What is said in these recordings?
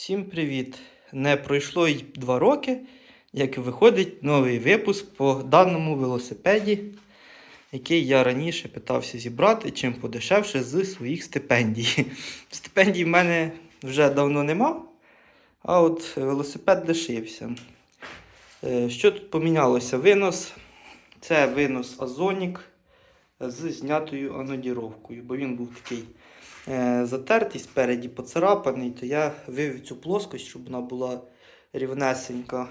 Всім привіт! Не пройшло й два роки, як виходить новий випуск по даному велосипеді, який я раніше питався зібрати чим подешевше з своїх стипендій. Стипендій в мене вже давно нема, а от велосипед лишився. Е, Що тут помінялося? Винос. Це винос Озонік з знятою анодіровкою, бо він був такий затертий спереді, поцарапаний, то я вивів цю плоскость, щоб вона була рівнесенька.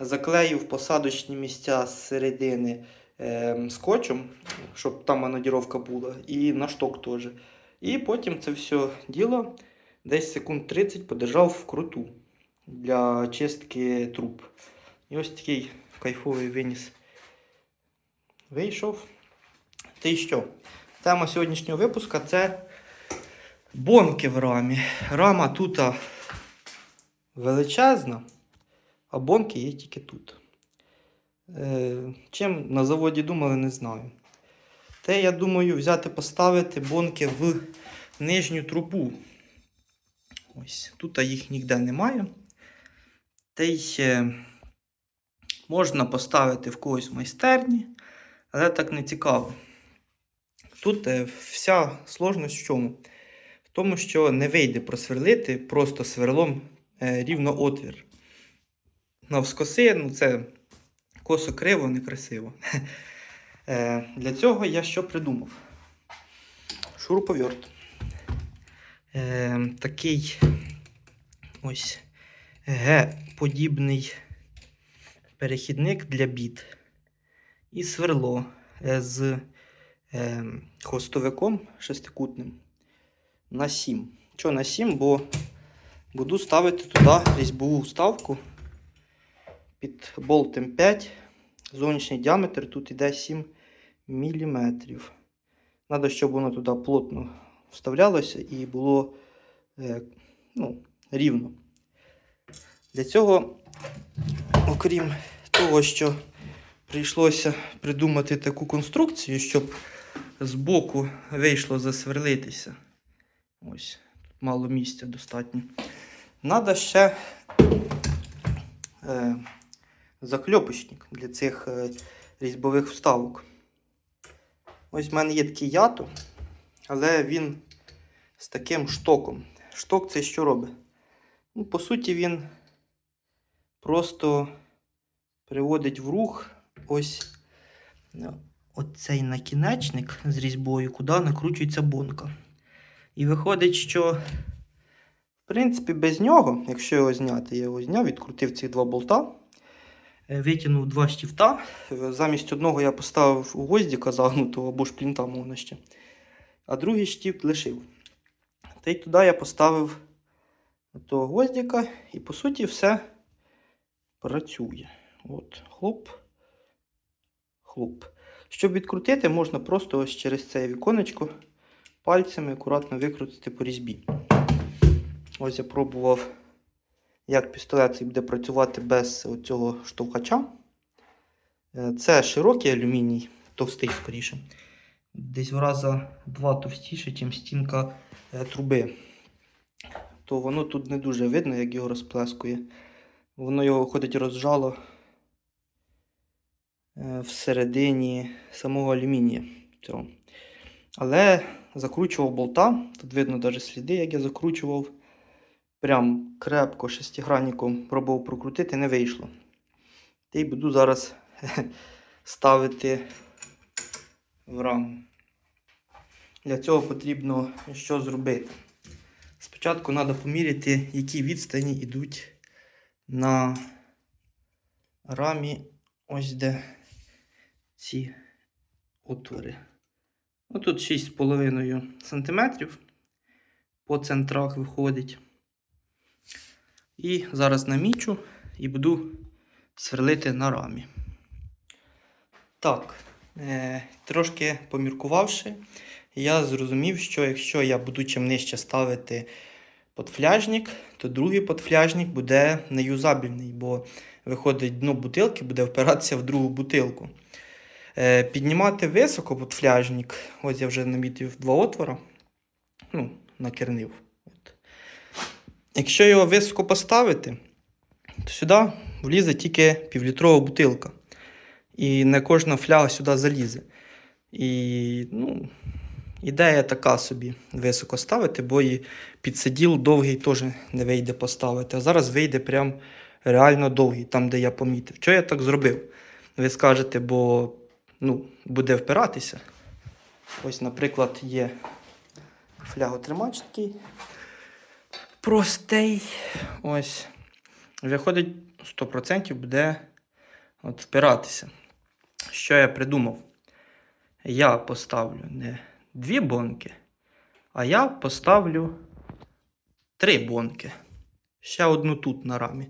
Заклеїв посадочні місця з середини е, скотчем, щоб там анодіровка була, і на шток теж. І потім це все діло десь секунд 30 подержав вкруту для чистки труб. І ось такий кайфовий виніс вийшов. Та й що? Тема сьогоднішнього випуска це бонки в рамі. Рама тут величезна, а бонки є тільки тут. Е, чим на заводі думали, не знаю. Те, я думаю, взяти поставити бонки в нижню трубу. Ось, тут їх ніде немає. Та й е, можна поставити в когось в майстерні, але так не цікаво. Тут е, вся сложність в чому? В тому, що не вийде просверлити просто сверлом е, рівно отвір. Навскоси, ну це косо криво, некрасиво. Е, Для цього я що придумав? Шуруповерт. Такий ось Г-подібний перехідник для біт. І сверло з хвостовиком шестикутним на 7. Чого на 7? Бо буду ставити туди різьбову вставку під болт М5. Зовнішній діаметр тут йде 7 мм. Треба, щоб воно туди плотно вставлялося і було е, ну, рівно. Для цього, окрім того, що прийшлося придумати таку конструкцію, щоб збоку вийшло засверлитися. Ось, тут мало місця достатньо. Надо ще е, закльопочник для цих е, різьбових вставок. Ось в мене є такий ято, але він з таким штоком. Шток це що робить? Ну, по суті, він просто приводить в рух ось ну, оцей накінечник з різьбою, куди накручується бонка. І виходить, що, в принципі, без нього, якщо його зняти, я його зняв, відкрутив ці два болта, е, витягнув два штифта. Е, Замість одного я поставив гвоздика загнутого або шплінта можна ще. А другий штифт лишив. Та й туди я поставив того гвоздика, і по суті все працює. От, хлоп, хлоп. Щоб відкрутити, можна просто ось через це віконечко пальцями акуратно викрутити по різьбі. Ось я пробував, як пістолет буде працювати без цього штовхача. Е, Це широкий алюміній, товстий скоріше. Десь в раза два товстіше, ніж стінка е, труби. То воно тут не дуже видно, як його розплескує. Воно його ходить розжало всередині самого алюмінія. Цього. Але закручував болта. Тут видно навіть сліди, як я закручував. Прям крепко шестигранником пробував прокрутити, не вийшло. Та й буду зараз ставити в раму. Для цього потрібно що зробити. Спочатку треба поміряти, які відстані йдуть на рамі, ось де ці отвори. Ну, тут 6,5 см по центрах виходить. І зараз намічу і буду сверлити на рамі. Так, е, трошки поміркувавши, я зрозумів, що якщо я буду чим нижче ставити подфляжник, то другий подфляжник буде неюзабельний, бо виходить дно бутилки, буде впиратися в другу бутилку. Е, піднімати високо подфляжник, ось я вже намітив два отвора, ну, накернив. От. якщо його високо поставити, то сюди влізе тільки півлітрова бутилка. І не кожна фляга сюди залізе. І ну, ідея така собі високо ставити, бо і підсиділ довгий теж не вийде поставити. А зараз вийде прям реально довгий, там, де я помітив. Чого я так зробив? Ви скажете, бо ну, буде впиратися. Ось, наприклад, є фляготримач такий простий. Ось. Виходить, 100% буде от, впиратися. Що я придумав? Я поставлю не дві бонки, а я поставлю три бонки. Ще одну тут на рамі.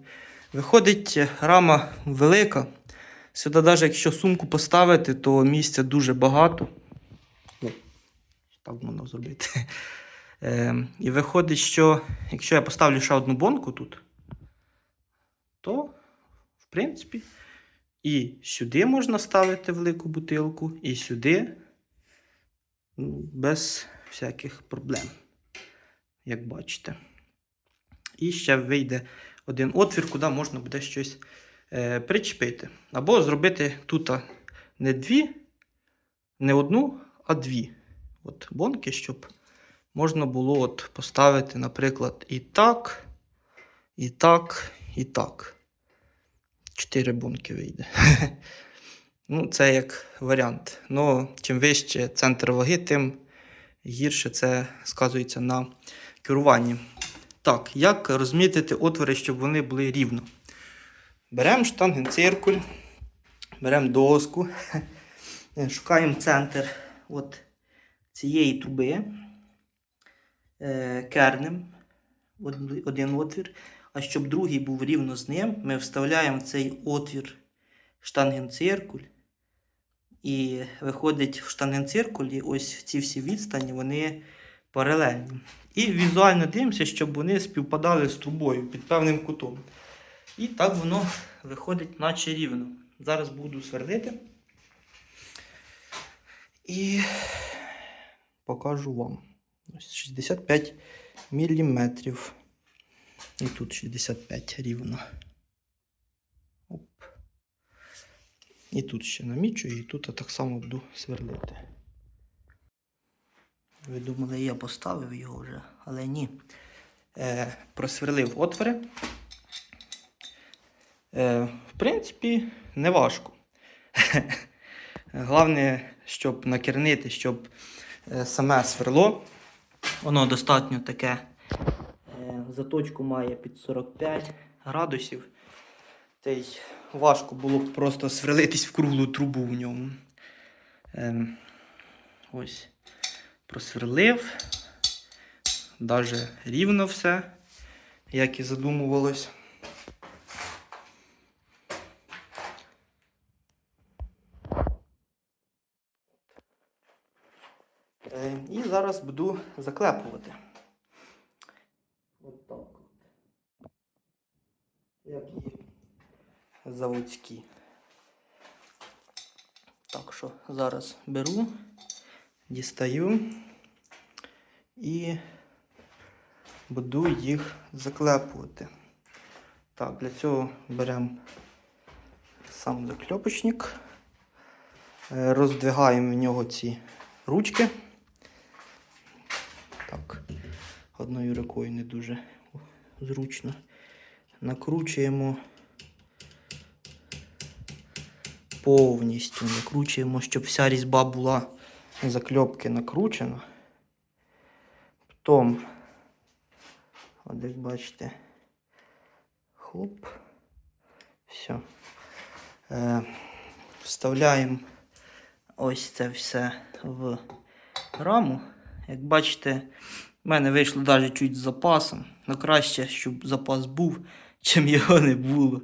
Виходить, рама велика. Сюди, навіть якщо сумку поставити, то місця дуже багато. Так можна зробити. Е, і виходить, що якщо я поставлю ще одну бонку тут, то, в принципі, і сюди можна ставити велику бутилку, і сюди ну, без всяких проблем, як бачите. І ще вийде один отвір, куди можна буде щось причепити. Або зробити тут не дві, не одну, а дві от бонки, щоб можна було от поставити, наприклад, і так, і так, і так. Чотири бонки вийде. ну, це як варіант. Ну, чим вище центр ваги, тим гірше це сказується на керуванні. Так, як розмітити отвори, щоб вони були рівно? Беремо штангенциркуль, беремо доску, шукаємо центр от цієї труби, е, кернем один отвір. А щоб другий був рівно з ним, ми вставляємо в цей отвір штангенциркуль. І виходить в штангенциркулі ось ці всі відстані, вони паралельні. І візуально дивимося, щоб вони співпадали з трубою під певним кутом. І так воно виходить, наче рівно. Зараз буду сверлити. І покажу вам. Ось 65 міліметрів. І тут 65 рівно. Оп. І тут ще намічу, і тут я так само буду сверлити. Ви думали, я поставив його вже, але ні. Е, просверлив отвори. Е, в принципі, не важко. Головне, щоб накернити, щоб е, саме сверло, воно достатньо таке. Е, заточку має під 45 градусів. Та й важко було б просто сверлитись в круглу трубу в ньому. Е, ось просверлив. Даже рівно все, як і задумувалось. Е, І зараз буду заклепувати. От так. от. Як і заводські. Так що зараз беру, дістаю і буду їх заклепувати. Так, для цього беремо сам закльопочник, е, роздвигаємо в нього ці ручки. Так, одною рукою не дуже зручно. Накручуємо повністю. Накручуємо, щоб вся різьба була закльопки накручена. Потім, от як бачите, хоп, все. Е, вставляємо ось це все в раму. Як бачите, в мене вийшло навіть чуть з запасом. Ну краще, щоб запас був, чим його не було.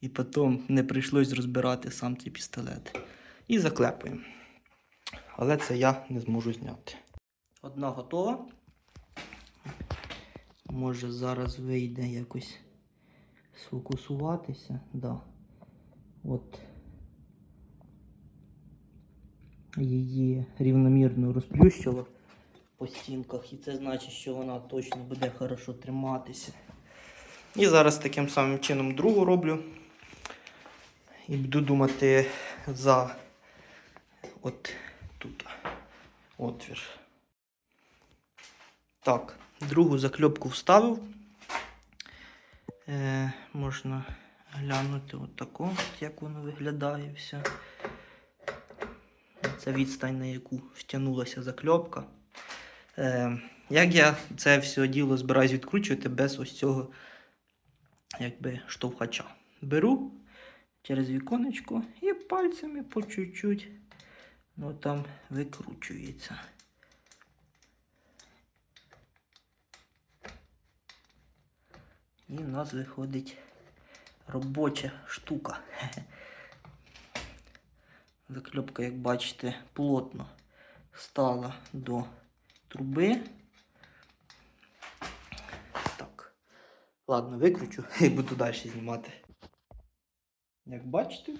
І потім не прийшлось розбирати сам цей пістолет. І заклепуємо. Але це я не зможу зняти. Одна готова. Може зараз вийде якось сфокусуватися. Да. От її рівномірно розплющило по стінках. І це значить, що вона точно буде хорошо триматися. І зараз таким самим чином другу роблю. І буду думати за от тут отвір. Так, другу закльопку вставив. Е, можна глянути отако, як воно виглядає все. Це відстань, на яку втягнулася закльопка. Е, як я це все діло збираюсь відкручувати без ось цього якби, штовхача. Беру через віконечко і пальцями по чуть-чуть ну, там викручується. І в нас виходить робоча штука. Закльопка, як бачите, плотно стала до труби. Так. Ладно, викручу і буду далі знімати. Як бачите,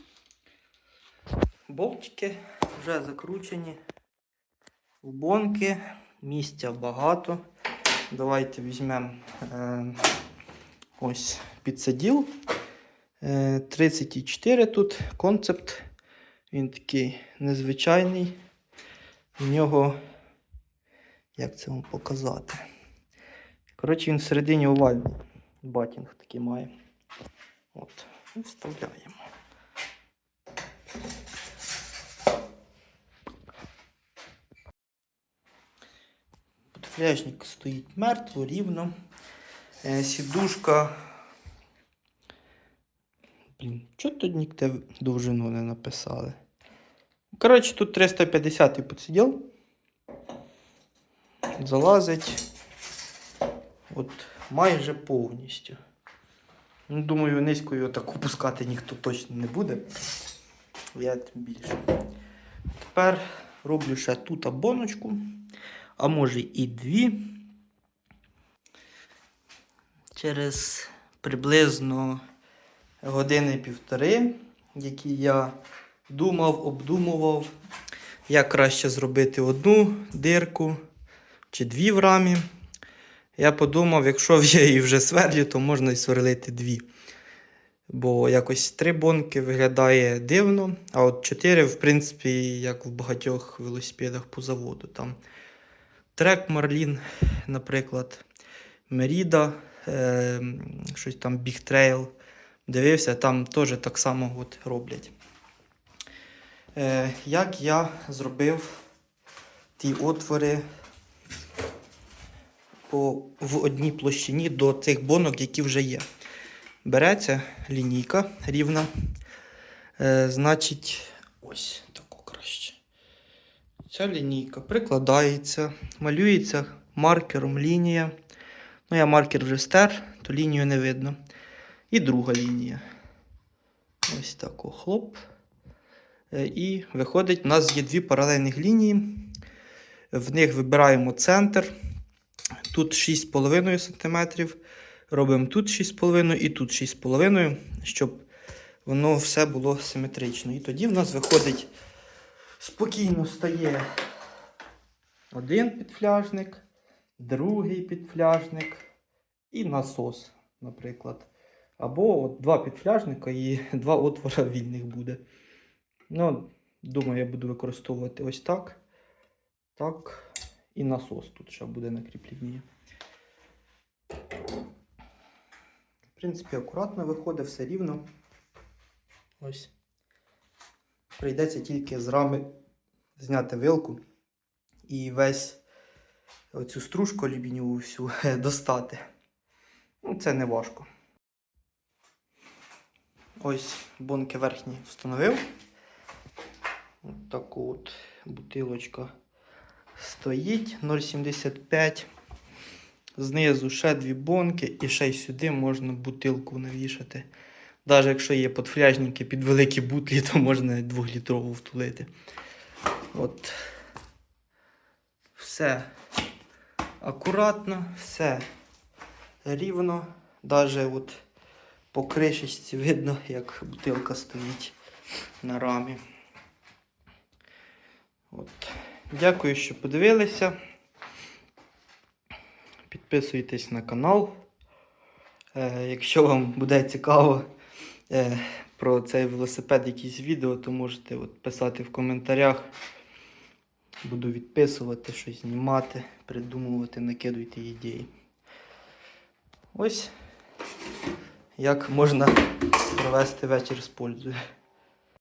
болтики вже закручені. Бонки, місця багато. Давайте візьмемо е, ось підсаділ. Е, 34 тут концепт. Він такий незвичайний. В нього, як це вам показати? Коротше, він всередині овальний. Батінг такий має. От, і вставляємо. Подфляжник стоїть мертво, рівно. Е, сідушка. Блін, чого тут ніде довжину не написали? Коротше, тут 350 підсиділ. Залазить. От майже повністю. Ну, думаю, низько його так опускати ніхто точно не буде. Я тим більше. Тепер роблю ще тут абоночку, а може і дві. Через приблизно години-півтори, які я думав, обдумував, як краще зробити одну дирку чи дві в рамі. Я подумав, якщо я її вже сверлю, то можна і сверлити дві. Бо якось три бонки виглядає дивно, а от чотири, в принципі, як в багатьох велосипедах по заводу. Там трек Марлін, наприклад, Меріда, е, щось там Trail. Дивився, там теж так само от роблять. Е, як я зробив ті отвори по, в одній площині до цих бонок, які вже є. Береться лінійка рівна. Е, значить, ось тако краще. Ця лінійка прикладається, малюється маркером лінія. Ну, я маркер вже стер, то лінію не видно. І друга лінія. Ось тако хлоп. Е, І виходить, у нас є дві паралельних лінії. В них вибираємо центр. Тут 6,5 см. Робимо тут 6,5 і тут 6,5, щоб воно все було симетрично. І тоді в нас виходить спокійно стає один підфляжник, другий підфляжник і насос, наприклад. Або от два підфляжника і два отвора вільних буде. Ну, думаю, я буду використовувати ось так. Так. І насос тут ще буде на кріпленні. В принципі, акуратно виходить, все рівно. Ось. Прийдеться тільки з рами зняти вилку і весь оцю стружку алюмінієву всю достати. Ну, це не важко. Ось бонки верхні встановив. От таку от бутилочка стоїть 0,75. Знизу ще дві бонки і ще й сюди можна бутилку навішати. Навіть якщо є подфляжники під великі бутлі, то можна 2-літрову втулити. От. Все акуратно, все рівно. Навіть от по кришечці видно, як бутилка стоїть на рамі. От. Дякую, що подивилися. Підписуйтесь на канал. Е, якщо вам буде цікаво е, про цей велосипед якісь відео, то можете от писати в коментарях. Буду відписувати, щось знімати, придумувати, накидуйте ідеї. Ось як можна провести вечір з пользою.